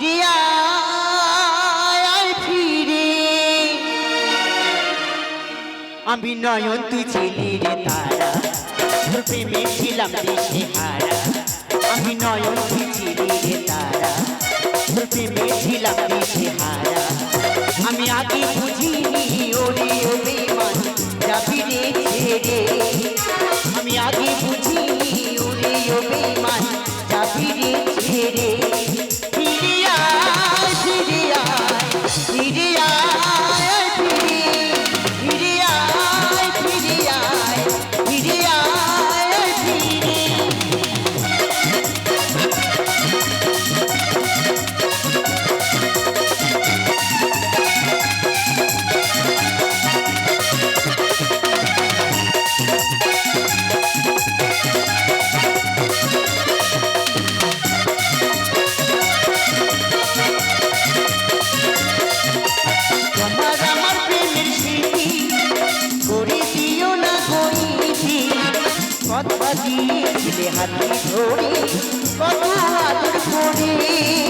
ফিরে আয় ফিরে। আমি নয়ন তুই ছিলি রে তারা প্রেমে ছিলাম দেশে হারা আমি নয়ন তুই ছিলি রে তারা প্রেমে ছিলাম দেশে হারা আমি আগে বুঝিনি, ওরে ও বেমান যাবি রে ছেড়ে। কথা দিয়েছিলে হাতে ধরে কত আদর করে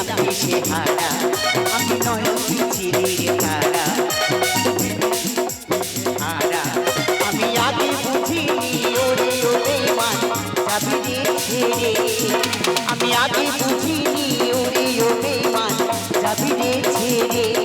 ছিলাম দেশে হারা আমি নয়ন ছিলে রে তারা হারা আমি আগে বুঝিনি ওরে ও বেমান যাবি রে ছেড়ে আমি আগে বুঝিনি ওরে ও বেমান যাবি রে ছেড়ে